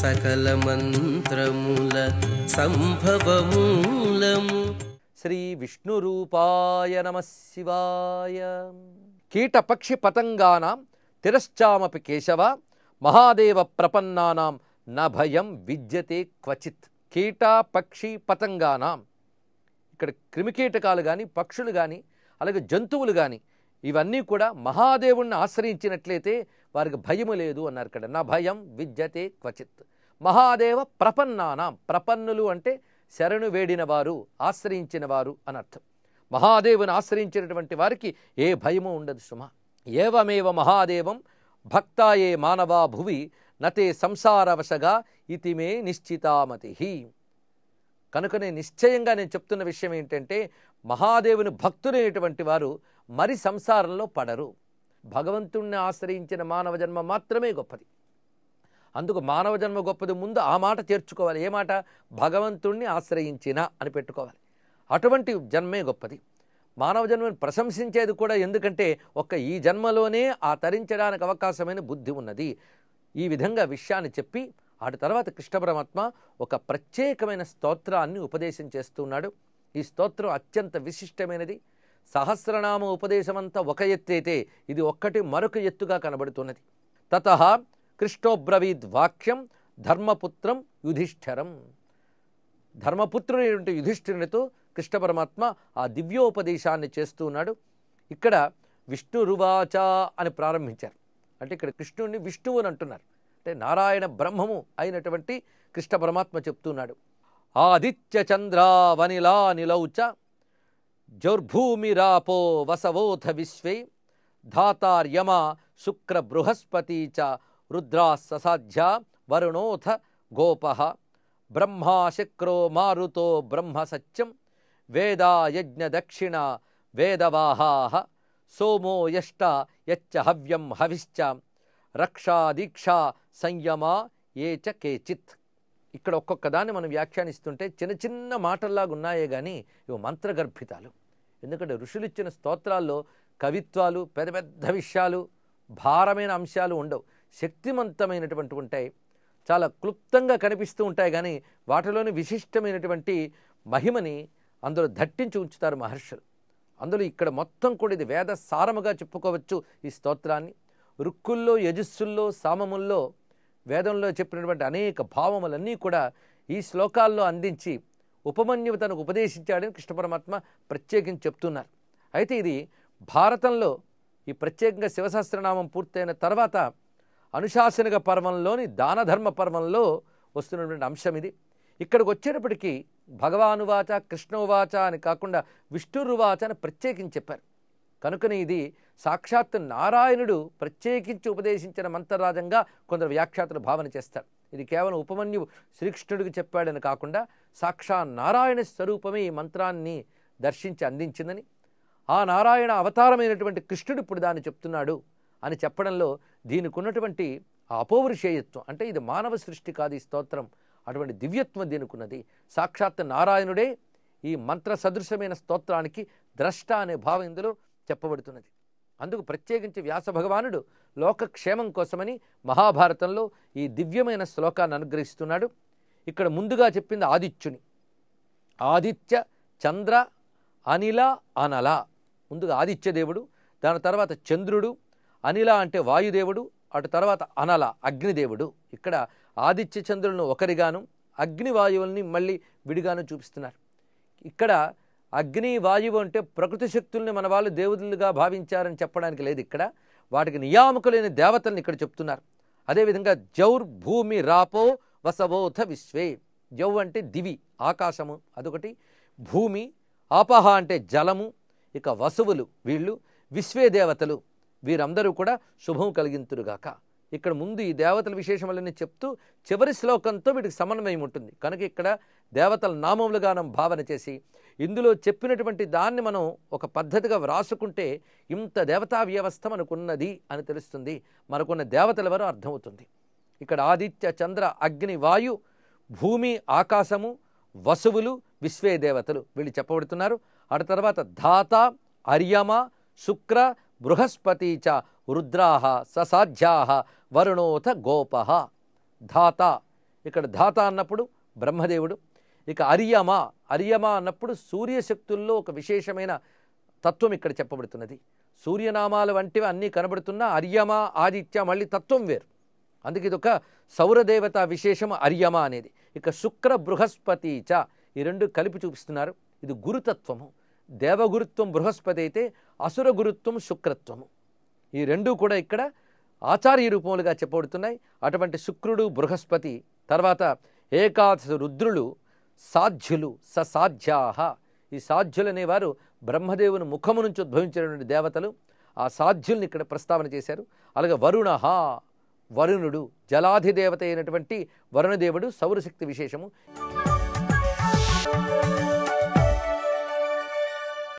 సకల మంత్రముల సంభవమూలము. శ్రీ విష్ణురూపాయ నమ శివాయ. కీట పక్షి పతంగానాం తిరశ్చామపి కేశవ మహాదేవ ప్రపన్నానాం న భయం విద్యతే క్వచిత్. కీట పక్షి పతంగానాం. ఇక్కడ క్రిమికీటకాలు కానీ పక్షులు కానీ అలాగే జంతువులు కానీ ఇవన్నీ కూడా మహాదేవుణ్ణి ఆశ్రయించినట్లయితే వారికి భయము లేదు అన్నారు ఇక్కడ. నా భయం విద్యతే క్వచిత్. మహాదేవ ప్రపన్నానాం. ప్రపన్నులు అంటే శరణు వేడిన వారు ఆశ్రయించిన వారు అనర్థం మహాదేవుని ఆశ్రయించినటువంటి వారికి ఏ భయము ఉండదు సుమ. ఏవమేవ మహాదేవం భక్తాయే మానవా భువి నతే సంసారవశగా ఇతిమే నిశ్చితామతి కనుకనే నిశ్చయంగా నేను చెప్తున్న విషయం ఏంటంటే మహాదేవుని భక్తులైనటువంటి వారు మరి సంసారంలో పడరు. భగవంతుణ్ణి ఆశ్రయించిన మానవ జన్మ మాత్రమే గొప్పది. అందుకు మానవ జన్మ గొప్పది ముందు ఆ మాట చేర్చుకోవాలి. ఏ మాట? భగవంతుణ్ణి ఆశ్రయించిన అని పెట్టుకోవాలి. అటువంటి జన్మే గొప్పది. మానవ జన్మను ప్రశంసించేది కూడా ఎందుకంటే ఒక్క ఈ జన్మలోనే ఆ తరించడానికి అవకాశమైన బుద్ధి ఉన్నది. ఈ విధంగా విషయాన్ని చెప్పి ఆటి తర్వాత కృష్ణ పరమాత్మ ఒక ప్రత్యేకమైన స్తోత్రాన్ని ఉపదేశం చేస్తున్నాడు. ఈ స్తోత్రం అత్యంత విశిష్టమైనది. సహస్రనామ ఉపదేశమంతా ఒక ఎత్తైతే ఇది ఒక్కటి మరొక ఎత్తుగా కనబడుతున్నది. తత కృష్ణోబ్రవీద్ వాక్యం ధర్మపుత్రం యుధిష్ఠరం. ధర్మపుత్రుడైనటువంటి యుధిష్ఠిరునితో కృష్ణ పరమాత్మ ఆ దివ్యోపదేశాన్ని చేస్తూ ఉన్నాడు. ఇక్కడ విష్ణురువాచ అని ప్రారంభించారు. అంటే ఇక్కడ కృష్ణుడిని విష్ణువు అని అంటున్నారు. అంటే నారాయణ బ్రహ్మము అయినటువంటి కృష్ణ పరమాత్మ చెప్తున్నాడు ఆదిత్య చంద్రావనిలా నిలౌచ जोर्भूमिरापो वसवोथ विश्वे धातार्यमा शुक्रबृहस्पती च रुद्राः ससाध्या वरुणोऽथ गोपः, ब्रह्मा शक्रो मारुतो ब्रह्मसत्यं वेदायज्ञदक्षिणा वेदवाहाः, सोमो यष्ट यच्च हव्यं हविश्च रक्षादीक्षा संयमा ये च केचित्। ఇక్కడ ఒక్కొక్క దాన్ని మనం వ్యాఖ్యానిస్తుంటే చిన్న చిన్న మాటల్లాగా ఉన్నాయే కానీ ఇవి మంత్రగర్భితాలు. ఎందుకంటే ఋషులు ఇచ్చిన స్తోత్రాల్లో కవిత్వాలు పెద్ద పెద్ద విషయాలు భారమైన అంశాలు ఉండవు. శక్తివంతమైనటువంటి ఉంటాయి. చాలా క్లుప్తంగా కనిపిస్తూ ఉంటాయి కానీ వాటిలోని విశిష్టమైనటువంటి మహిమని అందులో దట్టించి ఉంచుతారు మహర్షులు. అందులో ఇక్కడ మొత్తం కూడా ఇది వేద సారముగా చెప్పుకోవచ్చు ఈ స్తోత్రాన్ని. రుక్కుల్లో యజస్సుల్లో సామముల్లో వేదంలో చెప్పినటువంటి అనేక భావములన్నీ కూడా ఈ శ్లోకాల్లో అందించి ఉపమన్యువు తనకు ఉపదేశించాడని కృష్ణ పరమాత్మ ప్రత్యేకించి చెప్తున్నారు. అయితే ఇది భారతంలో ఈ ప్రత్యేకంగా శివసహస్రనామం పూర్తయిన తర్వాత అనుశాసనిక పర్వంలోని దానధర్మ పర్వంలో వస్తున్నటువంటి అంశం ఇది. ఇక్కడికి వచ్చేటప్పటికీ భగవానువాచ కృష్ణువాచ అని కాకుండా విష్ణురువాచ అని ప్రత్యేకించి చెప్పారు. కనుకనే ఇది సాక్షాత్ నారాయణుడు ప్రత్యేకించి ఉపదేశించిన మంత్రరాజంగా కొందరు వ్యాఖ్యాతలు భావన చేస్తారు. ఇది కేవలం ఉపమన్యు శ్రీకృష్ణుడికి చెప్పాడని కాకుండా సాక్షా నారాయణ స్వరూపమే ఈ మంత్రాన్ని దర్శించి అందించిందని ఆ నారాయణ అవతారమైనటువంటి కృష్ణుడు ఇప్పుడు దాన్ని చెప్తున్నాడు అని చెప్పడంలో దీనికి ఉన్నటువంటి ఆ అపౌరుషేయత్వం అంటే ఇది మానవ సృష్టి కాదు ఈ స్తోత్రం అటువంటి దివ్యత్వం దీనికున్నది. సాక్షాత్ నారాయణుడే ఈ మంత్ర సదృశమైన స్తోత్రానికి ద్రష్ట అనే భావం ఇందులో చెప్పబడుతున్నది. అందుకు ప్రత్యేకించి వ్యాస భగవానుడు లోకక్షేమం కోసమని మహాభారతంలో ఈ దివ్యమైన శ్లోకాన్ని అనుగ్రహిస్తున్నాడు. ఇక్కడ ముందుగా చెప్పింది ఆదిత్యుని. ఆదిత్య చంద్ర అనిల అనల. ముందుగా ఆదిత్య దేవుడు దాని తర్వాత చంద్రుడు అనిల అంటే వాయుదేవుడు అటు తర్వాత అనల అగ్నిదేవుడు. ఇక్కడ ఆదిత్య చంద్రులను ఒకరిగాను అగ్నివాయువుల్ని మళ్ళీ విడిగాను చూపిస్తున్నారు. ఇక్కడ అగ్ని వాయువు అంటే ప్రకృతి శక్తుల్ని మన వాళ్ళు దేవుదులుగా భావించారని చెప్పడానికి లేదు ఇక్కడ. వాటికి నియామకులైన దేవతల్ని ఇక్కడ చెప్తున్నారు. అదేవిధంగా జౌర్ భూమి రాపో వసవోథ విశ్వే. జౌ అంటే దివి ఆకాశము అదొకటి. భూమి ఆపహ అంటే జలము ఇక వసువులు వీళ్ళు. విశ్వే దేవతలు. వీరందరూ కూడా శుభం కలిగింతురుగాక. ఇక్కడ ముందు ఈ దేవతల విశేషములని చెప్తూ చివరి శ్లోకంతో వీటికి సమన్వయం ఉంటుంది. కనుక ఇక్కడ దేవతల నామములుగానం భావన చేసి ఇందులో చెప్పినటువంటి దాన్ని మనం ఒక పద్ధతిగా వ్రాసుకుంటే ఇంత దేవతా వ్యవస్థ మనకున్నది అని తెలుస్తుంది. మనకున్న దేవతల వరకు అర్థమవుతుంది. ఇక్కడ ఆదిత్య చంద్ర అగ్ని వాయు భూమి ఆకాశము వసువులు విశ్వే దేవతలు వీళ్ళు చెప్పబడుతున్నారు. ఆ తర్వాత ధాత అర్యమ శుక్ర బృహస్పతి చ రుద్రాహ ససాధ్యాహ వరుణోథ గోప. ధాత. ఇక్కడ ధాత అన్నప్పుడు బ్రహ్మదేవుడు. ఇక అరియమ. అరియమ అన్నప్పుడు సూర్యశక్తుల్లో ఒక విశేషమైన తత్వం ఇక్కడ చెప్పబడుతున్నది. సూర్యనామాలు వంటివి అన్నీ కనబడుతున్నా అర్యమ ఆదిత్య మళ్ళీ తత్వం వేరు. అందుకే ఇదొక సౌరదేవత విశేషం అర్యమ అనేది. ఇక శుక్ర బృహస్పతి చ ఈ రెండు కలిపి చూపిస్తున్నారు. ఇది గురుతత్వము. దేవగురుత్వం బృహస్పతి అయితే అసుర గురుత్వం శుక్రత్వము. ఈ రెండు కూడా ఇక్కడ ఆచార్య రూపములుగా చెప్పబడుతున్నాయి. అటువంటి శుక్రుడు బృహస్పతి తర్వాత ఏకాదశ రుద్రులు సాధ్యులు ససాధ్యాహ. ఈ సాధ్యులు అనేవారు బ్రహ్మదేవుని ముఖము నుంచి ఉద్భవించినటువంటి దేవతలు. ఆ సాధ్యుల్ని ఇక్కడ ప్రస్తావన చేశారు. అలాగే వరుణ వరుణుడు జలాధిదేవత అయినటువంటి వరుణదేవుడు సౌరశక్తి విశేషము.